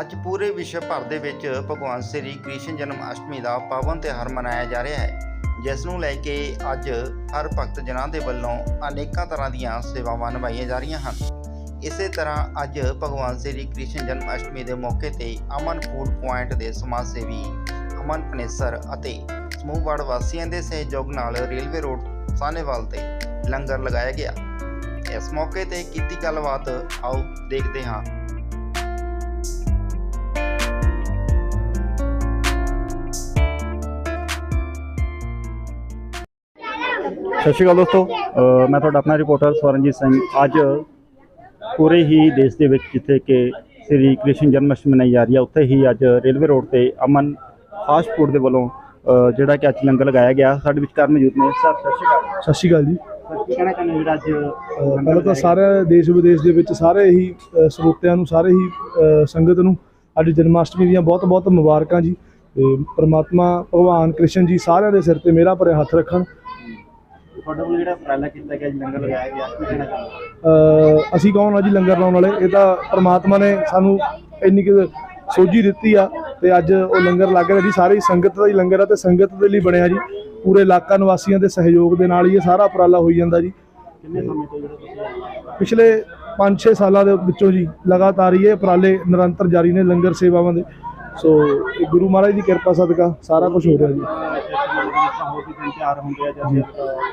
ਅੱਜ ਪੂਰੇ ਵਿਸ਼ਵ ਭਰ ਦੇ ਵਿੱਚ ਭਗਵਾਨ ਸ੍ਰੀ ਕ੍ਰਿਸ਼ਨ ਜਨਮ ਅਸ਼ਟਮੀ ਦਾ ਪਾਵਨ ਤਿਉਹਾਰ ਮਨਾਇਆ ਜਾ ਰਿਹਾ ਹੈ, ਜਿਸ ਨੂੰ ਲੈ ਕੇ ਅੱਜ ਹਰ ਭਗਤ ਜਨਾਂ ਦੇ ਵੱਲੋਂ ਅਨੇਕਾਂ ਤਰ੍ਹਾਂ ਦੀਆਂ ਸੇਵਾਵਾਂ ਨਿਭਾਈਆਂ ਜਾ ਰਹੀਆਂ ਹਨ। ਇਸੇ ਤਰ੍ਹਾਂ ਅੱਜ ਭਗਵਾਨ ਸ੍ਰੀ ਕ੍ਰਿਸ਼ਨ ਜਨਮ ਅਸ਼ਟਮੀ ਦੇ ਮੌਕੇ ਤੇ ਅਮਨ ਫੂਡ ਪੁਆਇੰਟ ਦੇ ਸਮਾਜ ਸੇਵੀ ਅਮਨ ਪਨੇਸਰ ਅਤੇ ਸਮੂਹ ਵਾਰਡ ਵਾਸੀਆਂ ਦੇ ਸਹਿਯੋਗ ਨਾਲ ਰੇਲਵੇ ਰੋਡ ਸਾਹਨੇਵਾਲ ਤੇ ਲੰਗਰ ਲਗਾਇਆ ਗਿਆ। ਇਸ ਮੌਕੇ ਤੇ ਕੀਤੀ ਗੱਲਬਾਤ, ਆਓ ਦੇਖਦੇ ਹਾਂ। ਸਤਿ ਸ਼੍ਰੀ ਅਕਾਲ ਦੋਸਤੋ। ਮੈਂ ਤੁਹਾਡਾ ਆਪਣਾ ਰਿਪੋਰਟਰ ਸਵਰਨਜੀਤ ਸਿੰਘ। ਅੱਜ ਪੂਰੇ ਹੀ ਦੇਸ਼ ਦੇ ਵਿੱਚ ਜਿੱਥੇ ਕਿ ਸ੍ਰੀ ਕ੍ਰਿਸ਼ਨ ਜਨਮ ਅਸ਼ਟਮੀ ਮਨਾਈ ਜਾ ਰਹੀ ਹੈ ਉੱਥੇ ਹੀ ਅੱਜ ਰੇਲਵੇ ਰੋਡ ਤੇ ਅਮਨ ਫਾਸਟ ਫੂਡ ਦੇ ਵੱਲੋਂ ਜਿਹੜਾ ਕਿ ਅੱਜ ਲੰਗਰ ਲਗਾਇਆ ਗਿਆ। ਸਾਡੇ ਵਿਚਕਾਰ ਮੌਜੂਦ ਨੇ। ਸਰ ਸਤਿ ਸ਼੍ਰੀ ਅਕਾਲ। ਸਤਿ ਸ਼੍ਰੀ ਅਕਾਲ ਜੀ। ਕਹਿਣਾ ਚਾਹੁੰਦੇ ਜਿਹੜਾ ਅੱਜ ਪਹਿਲਾਂ ਤਾਂ ਸਾਰੇ ਦੇਸ਼ ਵਿਦੇਸ਼ ਦੇ ਵਿੱਚ ਸਾਰੇ ਹੀ ਸਰੋਤਿਆਂ ਨੂੰ ਸਾਰੇ ਹੀ ਸੰਗਤ ਨੂੰ ਅੱਜ ਜਨਮ ਅਸ਼ਟਮੀ ਦੀਆਂ ਬਹੁਤ ਬਹੁਤ ਮੁਬਾਰਕਾਂ ਜੀ। ਤੇ ਪ੍ਰਮਾਤਮਾ ਭਗਵਾਨ ਕ੍ਰਿਸ਼ਨ ਜੀ ਸਾਰਿਆਂ ਦੇ ਸਿਰ ਤੇ ਮੇਰਾ ਭਰੇ ਹੱਥ ਰੱਖਣ। ਤੁਹਾਡੇ ਵੱਲੋਂ ਜਿਹੜਾ ਉਪਰਾਲਾ ਕੀਤਾ ਗਿਆ ਅੱਜ ਲੰਗਰ ਲਗਾਇਆ ਗਿਆ ਕੀ ਕਹਿਣਾ ਚਾਹੁੰਦੇ ਹੋ ਅਹ ਅਸੀਂ ਕੌਣ ਆ ਜੀ ਲੰਗਰ ਲਾਉਣ ਵਾਲੇ? ਇਹ ਤਾਂ ਪ੍ਰਮਾਤਮਾ ਨੇ ਸਾਨੂੰ ਇੰਨੀ ਕੁ ਸੋਝੀ ਦਿੱਤੀ ਆ ਤੇ ਅੱਜ ਉਹ ਲੰਗਰ ਲੱਗ ਰਿਹਾ ਜੀ। ਸਾਰੀ ਸੰਗਤ ਦਾ ਹੀ ਲੰਗਰ ਆ ਤੇ ਸੰਗਤ ਦੇ ਲਈ ਬਣਿਆ ਜੀ। ਪੂਰੇ ਇਲਾਕਾ ਨਿਵਾਸੀਆਂ ਦੇ ਸਹਿਯੋਗ ਦੇ ਨਾਲ ਹੀ ਇਹ ਸਾਰਾ ਉਪਰਾਲਾ ਹੋਈ ਜਾਂਦਾ ਜੀ। ਕਿੰਨੇ ਸਮੇਂ ਤੋਂ ਜਿਹੜਾ ਤੁਸੀਂ ਪਿਛਲੇ 5-6 ਸਾਲਾਂ ਦੇ ਵਿੱਚੋਂ ਜੀ ਲਗਾਤਾਰ ਹੀ ਇਹ ਉਪਰਾਲੇ ਨਿਰੰਤਰ ਜਾਰੀ ਨੇ ਲੰਗਰ ਸੇਵਾਵਾਂ ਦੇ। ਸੋ ਇਹ ਗੁਰੂ ਮਹਾਰਾਜ ਦੀ ਕਿਰਪਾ ਸਦਕਾ ਸਾਰਾ ਕੁਝ ਹੋ ਰਿਹਾ ਜੀ।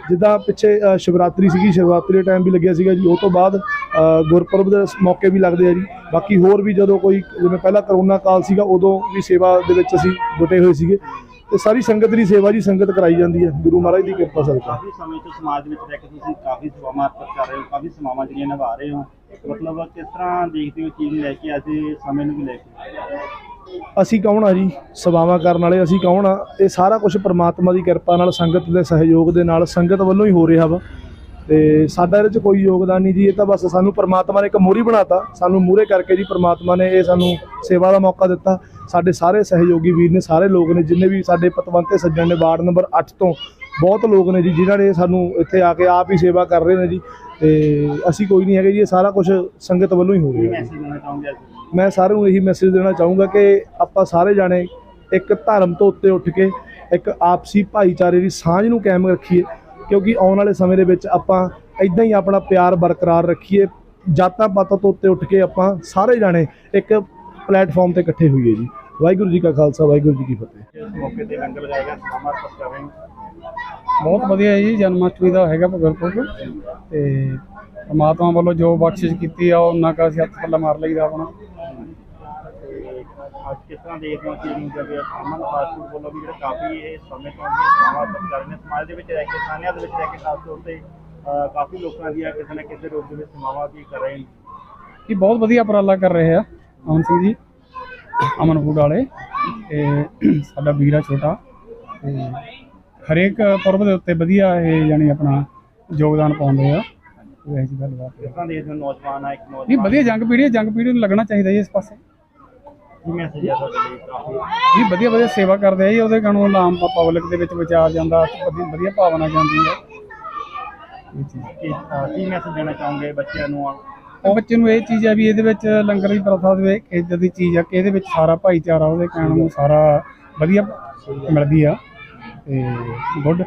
ਜਿੱਦਾਂ ਪਿੱਛੇ ਅ, ਸ਼ਿਵਰਾਤਰੀ ਸੀਗੀ ਸ਼ਿਵਰਾਤਰੀ ਦੇ ਟਾਈਮ ਵੀ ਲੱਗਿਆ ਸੀਗਾ ਜੀ। ਉਹ ਤੋਂ ਬਾਅਦ ਅ, ਗੁਰਪੁਰਬ ਦੇ ਮੌਕੇ ਵੀ ਲੱਗਦੇ ਆ ਜੀ। ਬਾਕੀ ਹੋਰ ਵੀ ਜਦੋਂ ਕੋਈ ਜਿਵੇਂ ਪਹਿਲਾਂ ਕਰੋਨਾ ਕਾਲ ਸੀਗਾ ਉਦੋਂ ਵੀ ਸੇਵਾ ਦੇ ਵਿੱਚ ਅਸੀਂ ਜੁਟੇ ਹੋਏ ਸੀਗੇ। ਤੇ ਸਾਰੀ ਸੰਗਤ ਦੀ ਸੇਵਾ ਜੀ ਸੰਗਤ ਕਰਾਈ ਜਾਂਦੀ ਹੈ। ਗੁਰੂ ਮਹਾਰਾਜ ਦੀ ਕਿਰਪਾ ਸਦਕਾ। ਕਾਫੀ ਸਮੇਂ ਤੋਂ ਸਮਾਜ ਵਿੱਚ ਰਹਿ ਕੇ ਤੁਸੀਂ ਕਾਫੀ ਸੇਵਾਵਾਂ ਅਰਪਿਤ ਕਰ ਰਹੇ ਹੋ ਕਾਫੀ ਸੇਵਾਵਾਂ ਜਿਹੜੀਆਂ ਨਿਭਾ ਰਹੇ ਹੋ। ਮਤਲਬ ਕਿਸ ਤਰ੍ਹਾਂ ਦੇਖਦੇ ਹੋ ਚੀਜ਼ ਨੂੰ ਲੈ ਕੇ ਅੱਜ ਦੇ ਸਮੇਂ ਨੂੰ ਵੀ ਲੈ ਕੇ? ਅਸੀਂ ਕੌਣ ਆ ਜੀ? ਸੇਵਾਵਾਂ ਕਰਨ ਵਾਲੇ ਅਸੀਂ ਕੌਣ ਆ? ਇਹ ਸਾਰਾ ਕੁਝ ਪ੍ਰਮਾਤਮਾ ਦੀ ਕਿਰਪਾ ਨਾਲ, ਸੰਗਤ ਦੇ ਸਹਿਯੋਗ ਦੇ ਨਾਲ, ਸੰਗਤ ਵੱਲੋਂ ਹੀ ਹੋ ਰਿਹਾ ਵਾ। ਤੇ ਸਾਡਾ ਇਹਦੇ 'ਚ ਕੋਈ ਯੋਗਦਾਨ ਨਹੀਂ ਜੀ, ਇਹ ਤਾਂ ਬਸ ਸਾਨੂੰ ਪ੍ਰਮਾਤਮਾ ਨੇ ਇੱਕ ਮੋਰੀ ਬਣਾਤਾ। ਸਾਨੂੰ ਮੂਰੇ ਕਰਕੇ ਜੀ ਪ੍ਰਮਾਤਮਾ ਨੇ ਇਹ ਸਾਨੂੰ ਸੇਵਾ ਦਾ ਮੌਕਾ ਦਿੱਤਾ। ਸਾਡੇ ਸਾਰੇ ਸਹਿਯੋਗੀ ਵੀਰ ਨੇ, ਸਾਰੇ ਲੋਕ ਨੇ, ਜਿੰਨੇ ਵੀ ਸਾਡੇ ਪਤਵੰਤੇ ਸੱਜਣ ਨੇ, ਵਾਰਡ ਨੰਬਰ 8 ਤੋਂ ਬਹੁਤ ਲੋਕ ਨੇ ਜੀ ਜਿਨ੍ਹਾਂ ਨੇ ਸਾਨੂੰ ਇੱਥੇ ਆ ਕੇ ਆਪ ਹੀ ਸੇਵਾ ਕਰ ਰਹੇ ਨੇ ਜੀ ਤੇ ਅਸੀਂ ਕੋਈ ਨਹੀਂ ਹੈਗੇ ਜੀ, ਇਹ ਸਾਰਾ ਕੁਝ ਸੰਗਤ ਵੱਲੋਂ ਹੀ ਹੋ ਰਿਹਾ ਜੀ। ਮੈਂ ਸਾਰਿਆਂ ਨੂੰ ਇਹੀ ਮੈਸੇਜ ਦੇਣਾ ਚਾਹੂੰਗਾ ਕਿ ਆਪਾਂ ਸਾਰੇ ਜਾਣੇ ਇੱਕ ਧਰਮ ਤੋਂ ਉੱਤੇ ਉੱਠ ਕੇ ਇੱਕ ਆਪਸੀ ਭਾਈਚਾਰੇ ਦੀ ਸਾਂਝ ਨੂੰ ਕਾਇਮ ਰੱਖੀਏ, ਕਿਉਂਕਿ ਆਉਣ ਵਾਲੇ ਸਮੇਂ ਦੇ ਵਿੱਚ ਆਪਾਂ ਇਦਾਂ ਹੀ ਆਪਣਾ ਪਿਆਰ ਬਰਕਰਾਰ ਰੱਖੀਏ, ਜਾਤਾਂ ਪਾਤਾਂ ਤੋਂ ਉੱਤੇ ਉੱਠ ਕੇ ਆਪਾਂ ਸਾਰੇ ਜਾਣੇ ਇੱਕ ਪਲੇਟਫਾਰਮ ਤੇ ਇਕੱਠੇ ਹੋਈਏ ਜੀ। ਵਾਹਿਗੁਰੂ ਜੀ ਕਾ ਖਾਲਸਾ, ਵਾਹਿਗੁਰੂ ਜੀ ਕੀ ਫਤਿਹ। ਮੌਕੇ ਤੇ ਲੰਗਰ ਲਗਾਏਗਾ ਸੇਵਾਵਾਂ ਅਰਪਿਤ ਬਹੁਤ ਵਧੀਆ ਹੈ ਜੀ ਜਨਮ ਅਸ਼ਟਮੀ ਦਾ ਹੈਗਾ ਗੁਰਪੁਰਬ ਤੇ। ਪਰਮਾਤਮਾ ਵੱਲੋਂ ਜੋ ਬਖਸ਼ਿਸ਼ ਕੀਤੀ ਆ ਉਹਨਾਂ ਕਾ ਅਸੀਂ ਹੱਥ ਪੱਲਾ ਮਾਰ ਲਈਦਾ ਆਪਣਾ। ਤੇ ਅੱਜ ਕਿਸ ਤਰ੍ਹਾਂ ਦੇਖਦੇ ਹੋ ਚੀਜ਼ ਨੂੰ ਜਦ ਅਮਨ ਫਾਸਟ ਫੂਡ ਵੱਲੋਂ ਵੀ ਜਿਹੜਾ ਕਾਫੀ ਇਹ ਸਮੇਂ ਤੋਂ ਆਉਂਦੀਆਂ ਸੇਵਾਵਾਂ ਅਰਪਿਤ ਕਰ ਰਹੇ ਨੇ ਸਮਾਜ ਦੇ ਵਿੱਚ ਰਹਿ ਕੇ ਸਾਨਿਆਂ ਦੇ ਵਿੱਚ ਰਹਿ ਕੇ ਖਾਸ ਤੌਰ ਤੇ ਅਹ, ਕਾਫੀ ਲੋਕਾਂ ਦੀਆਂ ਕਿਸੇ ਨਾ ਕਿਸੇ ਰੂਪ ਦੇ ਵਿੱਚ ਸੇਵਾਵਾਂ ਵੀ ਕਰ ਰਹੇ ਨੇ। ਇਹ ਬਹੁਤ ਵਧੀਆ ਉਪਰਾਲਾ ਕਰ ਰਹੇ ਆ ਅਮਨ ਸਿੰਘ ਜੀ ਅਮਨ ਫੂਡ ਵਾਲੇ। ਤੇ ਸਾਡਾ ਵੀਰਾ ਛੋਟਾ ਤੇ ਹਰੇਕ ਪੁਰਬ ਦੇ ਉੱਤੇ ਵਧੀਆ ਇਹ ਯਾਨੀ ਆਪਣਾ ਯੋਗਦਾਨ ਪਾਉਂਦੇ ਆ। ਹੋ। ਨੌਜਵਾਨ ਆ ਇੱਕ ਨਹੀਂ ਵਧੀਆ ਜੰਗ ਪੀੜ੍ਹੀ ਹੈ ਜੰਗ ਪੀੜ੍ਹੀ ਨੂੰ ਲੱਗਣਾ ਚਾਹੀਦਾ ਜੀ ਇਸ ਪਾਸੇ। ਕੀ ਮੈਸੇਜ ਆ ਤੁਹਾਡੇ ਲਈ ਕਾਫੀ ਜੀ ਵਧੀਆ ਵਧੀਆ ਸੇਵਾ ਕਰਦੇ ਆ ਜੀ ਉਹਦੇ ਕਾਰਨ ਆਮ ਪਬਲਿਕ ਦੇ ਵਿੱਚ ਵਿਚਾਰ ਜਾਂਦਾ ਵਧੀਆ ਵਧੀਆ ਭਾਵਨਾ ਜਾਂਦੀ ਹੈ ਇਹ ਚੀਜ਼ ਕੀ ਅਹ, ਕੀ ਮੈਸੇਜ ਦੇਣਾ ਚਾਹੋਗੇ ਬੱਚਿਆਂ ਨੂੰ ਆ? ਉਹ ਬੱਚੇ ਨੂੰ ਇਹ ਚੀਜ਼ ਹੈ ਵੀ ਇਹਦੇ ਵਿੱਚ ਲੰਗਰ ਦੀ ਪ੍ਰਥਾ ਦੇ ਵਿੱਚ ਦੀ ਚੀਜ਼ ਆ ਕਿ ਇਹਦੇ ਵਿੱਚ ਸਾਰਾ ਭਾਈਚਾਰਾ ਉਹਦੇ ਕਹਿਣ ਨੂੰ ਸਾਰਾ ਵਧੀਆ ਮਿਲਦੀ ਆ। ਤੇ ਗੁੱਡ।